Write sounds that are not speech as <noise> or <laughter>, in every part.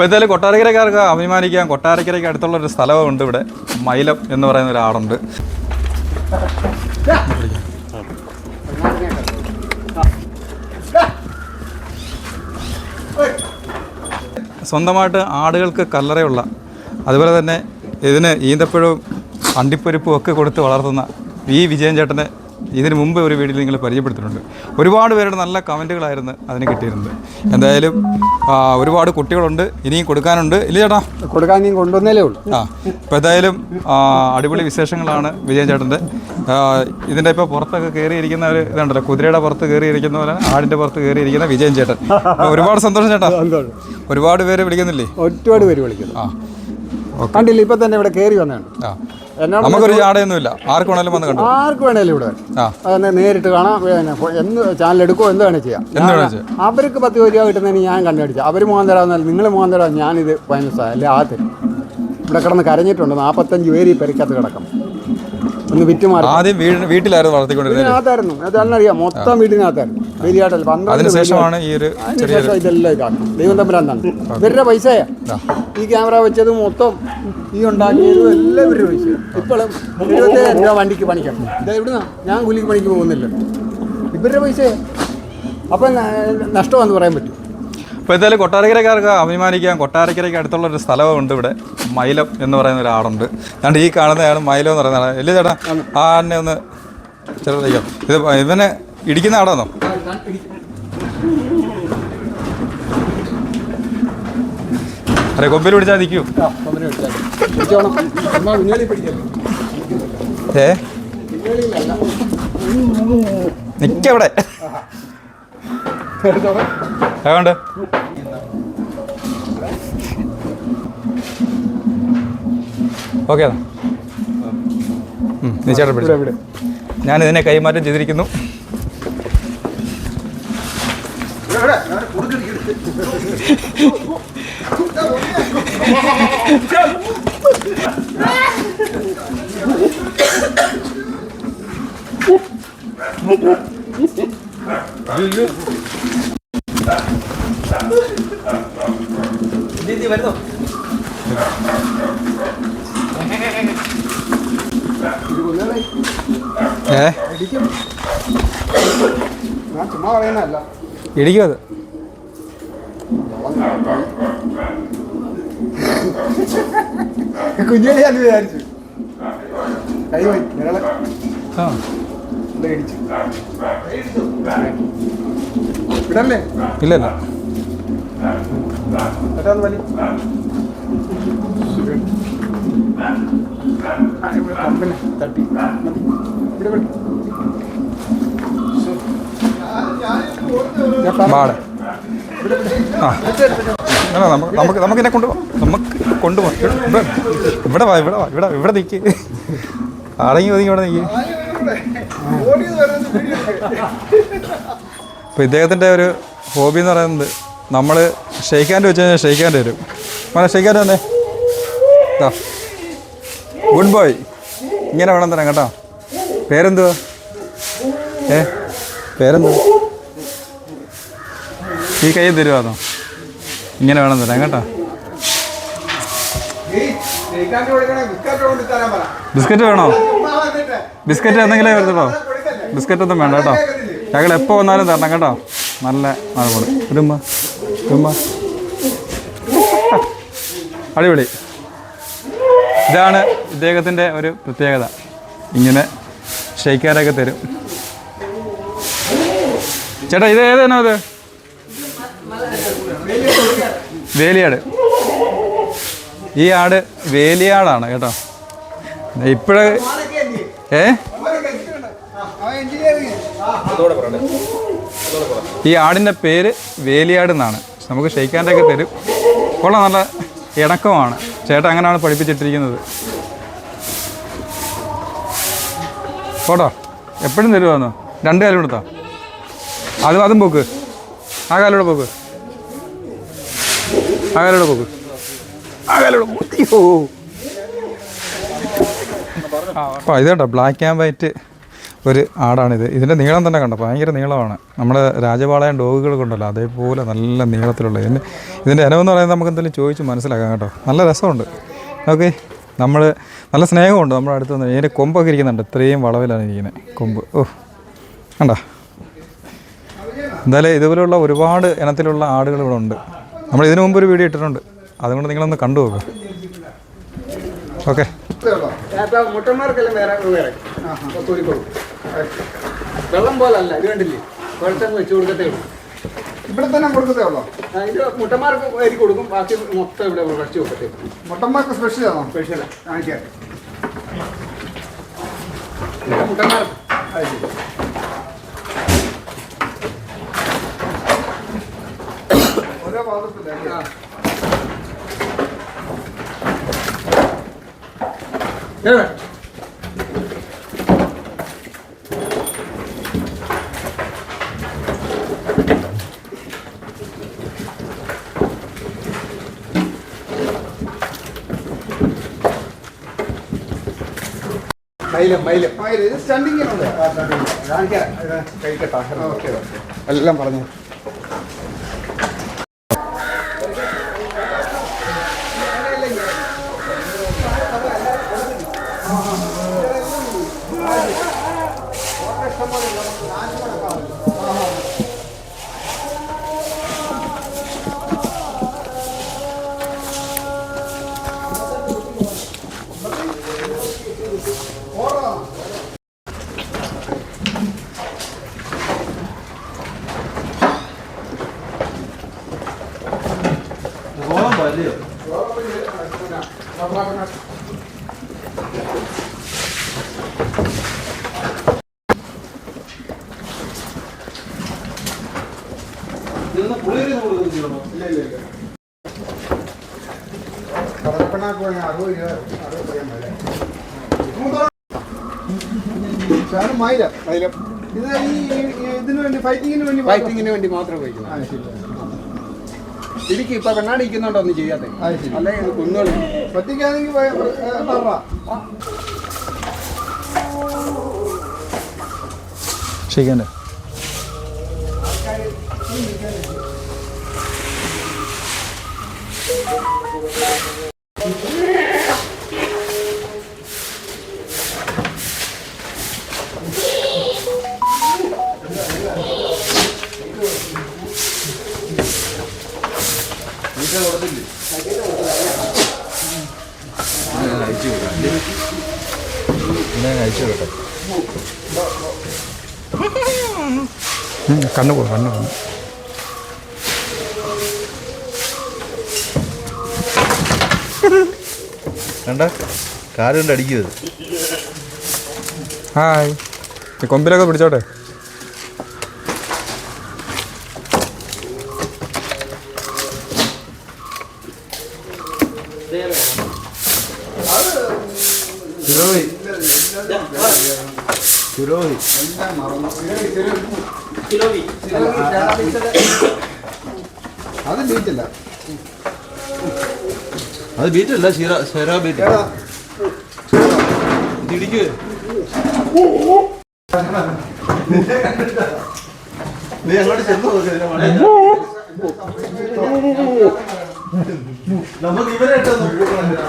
ഇപ്പോൾ എന്തായാലും കൊട്ടാരക്കരക്കാർക്ക് അഭിമാനിക്കാം. കൊട്ടാരക്കരയ്ക്ക് അടുത്തുള്ള ഒരു സ്ഥലമുണ്ട് ഇവിടെ. മൈലം എന്ന് പറയുന്ന ഒരു ആടുണ്ട് സ്വന്തമായിട്ട് ആടുകൾക്ക് കല്ലറയുള്ള അതുപോലെ തന്നെ ഇതിന് ഈന്തപ്പഴവും അണ്ടിപ്പരിപ്പും ഒക്കെ കൊടുത്ത് വളർത്തുന്ന വി വിജയൻ ചേട്ടനെ ഇതിന് മുമ്പ് ഒരു വീഡിയോയിൽ നിങ്ങൾ പരിചയപ്പെടുത്തിയിട്ടുണ്ട്. ഒരുപാട് പേരുടെ നല്ല കമന്റുകളായിരുന്നു അതിന് കിട്ടിയിരുന്നത്. എന്തായാലും ഒരുപാട് കുട്ടികളുണ്ട് ഇനിയും കൊടുക്കാനുണ്ട്. ഇല്ല ചേട്ടാ? കൊടുക്കാൻ ഇനിയും കൊണ്ടുവന്നേലേ ഉള്ളൂ. ആ ഇപ്പം എന്തായാലും അടിപൊളി വിശേഷങ്ങളാണ് വിജയൻ ചേട്ടന്റെ. ഇതിന്റെ ഇപ്പോൾ പുറത്തൊക്കെ കയറിയിരിക്കുന്ന ഒരു ഇതുണ്ടല്ലോ കുതിരയുടെ പുറത്ത് കയറിയിരിക്കുന്ന പോലെ ആടിന്റെ പുറത്ത് കയറിയിരിക്കുന്ന വിജയൻ ചേട്ടൻ. ഒരുപാട് സന്തോഷം ചേട്ടാ. ഒരുപാട് പേര് വിളിക്കുന്നില്ലേ? ഒരുപാട് പേര് വിളിക്കുന്നു. ആ കണ്ടില്ല ഇപ്പൊ തന്നെ ഇവിടെ കയറി വന്നാണ് നമുക്കൊരു ചാടയൊന്നുമില്ല ആർക്ക് വേണേലും വന്ന് കണ്ടു ആർക്ക് വേണേലും ഇവിടെ. അതെന്നെ നേരിട്ട് കാണാം. എന്ത് ചാനൽ എടുക്കോ എന്ത് വേണേ ചെയ്യാം. അവർക്ക് പത്ത് രൂപ കിട്ടുന്നതിന് ഞാൻ കണ്ടുപിടിച്ചു അവർ മുഖം തരാമെന്നാൽ നിങ്ങൾ മുഖം തരാം ഞാനിത് ഫൈനൽസ് അല്ലേ ആ തരും. ഇവിടെ കിടന്ന് കരഞ്ഞിട്ടുണ്ട്. നാൽപ്പത്തഞ്ച് പേര് ഈ പെരക്കകത്ത് കിടക്കും ഒന്ന് വിറ്റുമാറി. ആദ്യം വീട് വീട്ടിലായിരുന്നു വളർത്തിക്കൊണ്ടിരുന്നത്. വീടിനകത്തായിരുന്നു അതെന്നറിയാം മൊത്തം വീടിനകത്തായിരുന്നു. പന്ത്രണ്ട് അതിനുശേഷമാണ് ഈ ഒരു അതിനുശേഷം ഇതെല്ലാം ഇതാക്കും ദൈവം തമ്പുരാന്താണ് ഇവരുടെ പൈസയാ. ഈ ക്യാമറ വെച്ചത് മൊത്തം ഈ ഉണ്ടാക്കിയതും എല്ലാം ഇവരുടെ പൈസ ഇപ്പോഴും എഴുപത്തേഴായിരം രൂപ വണ്ടിക്ക് പണിക്കാം. ഇത് എവിടുന്നാ ഞാൻ കൂലിക്ക് പണിക്ക് പോകുന്നില്ല. ഇവരുടെ പൈസയാ. അപ്പം നഷ്ടമാണെന്ന് പറയാൻ പറ്റും. അപ്പോൾ എന്തായാലും കൊട്ടാരക്കരക്കാർക്ക് അഭിമാനിക്കാൻ കൊട്ടാരക്കരയ്ക്ക് അടുത്തുള്ള ഒരു സ്ഥലമുണ്ട് ഇവിടെ. മൈലം എന്ന് പറയുന്ന ഒരു ആടുണ്ട് ഞാൻ ഈ കാണുന്നതാണ് മൈലം എന്ന് പറയുന്ന ആളാണ് ഇല്ല ചേട്ടാ ആ എന്നെ ഒന്ന് ചെറുതായിരിക്കാം ഇത് ഇവനെ ഇടിക്കുന്ന ആടാന്നോ? അതെ കൊമ്പിൽ പിടിച്ചാൽ നിൽക്കൂ ഏ? നിക്കവിടെ. അതുകൊണ്ട് ഓക്കെ നീ ചേട്ടൻ പിടിച്ചു. ഞാൻ ഇതിനെ കൈമാറ്റം ചെയ്തിരിക്കുന്നു. ഇത് കൊന്നേലേ ഏ? ചുമ്മാ പറയുന്നതല്ല. ഇടിക്കും അത് <laughs> കുഞ്ഞിനെ ഞാൻ വിചാരിച്ചു. കൈ പോയി നിങ്ങളെ ആ. ഇടിച്ചു. ഇടല്ലേ? കമ്പിനെ തട്ടി. ഇവിടെ വിളി. ബാട്. ആ. നമുക്ക് നമുക്ക് നമുക്കിനെ കൊണ്ടുപോകാം നമുക്ക് കൊണ്ടുപോകാം ഇവിടെ ഇവിടെ വാ ഇവിടെ വാ ഇവിടെ ഇവിടെ നിൽക്ക് അടങ്ങി ഒതുങ്ങി ഇവിടെ നിൽക്ക് ഇപ്പം ഇദ്ദേഹത്തിന്റെ ഒരു ഹോബി എന്ന് പറയുന്നത് നമ്മൾ ഷെയ്ക്കാന്റെ വെച്ച് കഴിഞ്ഞാൽ ഷെയ്ക്കാന്റെ വരും. മോനെ ഷെയ്ക്കാന്റെ തന്നെ ഗുഡ് ബോയ്. ഇങ്ങനെ വേണം തരാം കേട്ടോ. പേരെന്തുവാ? ഏ? പേരെന്തുവാ? ഈ കൈ തരുവാന്നോ ഇങ്ങനെ വേണം തരാം കേട്ടോ. ബിസ്ക്കറ്റ് വേണോ? ബിസ്ക്കറ്റ് എന്തെങ്കിലും വരുത്തട്ടോ ബിസ്ക്കറ്റ് ഒന്നും വേണ്ട കേട്ടോ. ഞങ്ങൾ എപ്പോൾ വന്നാലും തരണം കേട്ടോ. നല്ല മഴ ഒരുമ്മ ഒരുമ്മ അടിപൊളി. ഇതാണ് ഇദ്ദേഹത്തിന്റെ ഒരു പ്രത്യേകത. ഇങ്ങനെ ഷെയ്ക്കാരൊക്കെ തരും. ചേട്ടാ ഇത് ഏതാണോ അത് വേലിയാട്. ഈ ആട് വേലിയാടാണ് കേട്ടോ. ഇപ്പോഴേ ഏ? ഈ ആടിന്റെ പേര് വേലിയാട് എന്നാണ്. നമുക്ക് ഷെയ്ക്കാന്റെ ഒക്കെ തരും കൊള്ളാം നല്ല ഇണക്കമാണ്. ചേട്ടൻ അങ്ങനെയാണ് പഠിപ്പിച്ചിട്ടിരിക്കുന്നത്. പോട്ടോ. എപ്പോഴും തരുവാന്നോ? രണ്ട് കാലം കൊടുത്താ അതും അതും പോക്ക്. ആ കാലോടെ പോക്ക്. ആ കാലോടെ പോക്ക് ആ കാലോടെ അയ്യോ. അപ്പോൾ ഇത് കണ്ടോ? ബ്ലാക്ക് ആൻഡ് വൈറ്റ് ഒരു ആടാണിത്. ഇതിന്റെ നീളം തന്നെ കണ്ടോ? ഭയങ്കര നീളമാണ്. നമ്മുടെ രാജപാളയം ഡോഗുകൾ കൊണ്ടല്ലോ അതേപോലെ നല്ല നീളത്തിലുള്ള. ഇതിന് ഇതിന്റെ ഇനമെന്ന് പറയുന്നത് നമുക്ക് എന്തെങ്കിലും ചോദിച്ച് മനസ്സിലാക്കാം കേട്ടോ. നല്ല രസമുണ്ട്. ഓക്കെ. നമ്മൾ നല്ല സ്നേഹമുണ്ട് നമ്മുടെ അടുത്ത് നിന്ന് ഇതിന്റെ കൊമ്പൊക്കെ ഇരിക്കുന്നുണ്ട്. ഇത്രയും വളവിലാണ് ഇരിക്കുന്നത് കൊമ്പ്. ഓ കണ്ടോ? എന്തായാലും ഇതുപോലെയുള്ള ഒരുപാട് ഇനത്തിലുള്ള ആടുകൾ ഇവിടെ ഉണ്ട്. നമ്മൾ ഇതിനു മുമ്പ് ഒരു വീഡിയോ ഇട്ടിട്ടുണ്ട്. അതുകൊണ്ട് നിങ്ങളൊന്ന് കണ്ടു നോക്കുക ഓക്കെ. ചേട്ടാ മുട്ടന്മാർക്കെല്ലാം വേറെ വേറെ. കൂടിക്കോളും വെള്ളം പോലല്ല ഇത് കണ്ടില്ലേ? വെള്ളത്തങ്ങ് വെച്ച് കൊടുക്കത്തേ ഉള്ളൂ. ഇവിടെ തന്നെ കൊടുക്കത്തേ ഉള്ളൂ? ആ, ഇത് മുട്ടന്മാർക്ക് അരി കൊടുക്കും ബാക്കി മൊത്തം ഇവിടെ കുറച്ച് കൊടുക്കത്തേ ഉള്ളൂ. മുട്ടന്മാർക്ക് സ്പെഷ്യലാണോ ഇത് മുട്ടന്മാർക്ക്. അത് ശരി. ഓരോ പാത്രത്തിലല്ലേ എല്ലാം ഇത് വേണം. മൈലം മൈലം ആ, ഇത് സ്റ്റണ്ടിങ്ങിനുണ്ട് കാണിക്കാം ഇത് കഴിക്കട്ടാ ഓക്കെ ഓക്കെ എല്ലാം പറഞ്ഞു കടലപ്പിണ്ണാക്ക് വേണമെങ്കിൽ അറുപത് രൂപ അറുപത് രൂപ മൈല മൈല ഇത് ഈ ഈ ഇതിന് വേണ്ടി ഫൈറ്റിങ്ങിന് വേണ്ടി മാത്രം- ഫൈറ്റിങ്ങിന് വേണ്ടി മാത്രം ആ, ഉപയോഗിക്കുന്നത് ഇപ്പൊ കണ്ണാടി ഇരിക്കുന്നുണ്ടോ ഒന്നും ചെയ്യാതെ. അല്ലെങ്കിൽ ഇത് കുന്നുകളി. പറ്റിക്കാണെങ്കിൽ പറ. ക്ഷയിക്കണ്ടേ കണ്ണു പോകും കണ്ണു പോകും കണ്ട ഹായ്. ഈ കൊമ്പിലൊക്കെ പിടിച്ചോട്ടെ? പുരോഹി പുരോഹി അത് ബീറ്റല്ല. അത് ബീറ്റല്ല ശിറ ഷെറാ ബീറ്റ്. ഇടിക്ക് നീ അങ്ങോട്ട് ചെന്ന് നോക്ക് ഇതിനെ മണി. നമുക്ക് ഇവരെ ഇട്ടൊന്ന് നോക്കണം.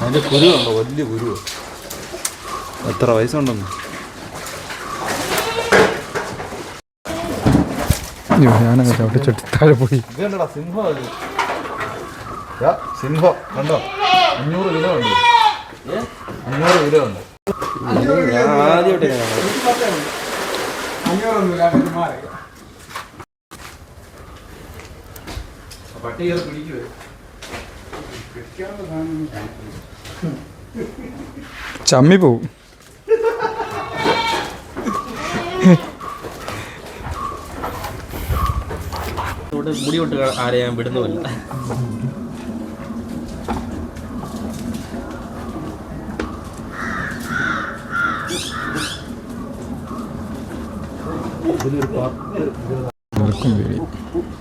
അതിന്റെ കുരുവുണ്ടോ വലിയ കുരുവ്. എത്ര വയസ്സുണ്ടെന്ന്? അയ്യോ ഞാനങ്ങ് ചവിട്ടി ചുട്ടി താഴെ പോയി. ഇത് കണ്ടടാ സിംഹം അത്? ദാ, സിംഹം കണ്ടോ? അഞ്ഞൂറ് കിലോ ഉണ്ട്. അഞ്ഞൂറ് കിലോ ഉണ്ട്. അഞ്ഞൂറൊന്നും മാറി. പട്ടി കയറി പിടിക്കുവേ. ചമ്മി പോവും. അതുകൊണ്ട് മുടി കൊണ്ട് ആരെ ഞാൻ വിടുന്നുമില്ല. നടക്കും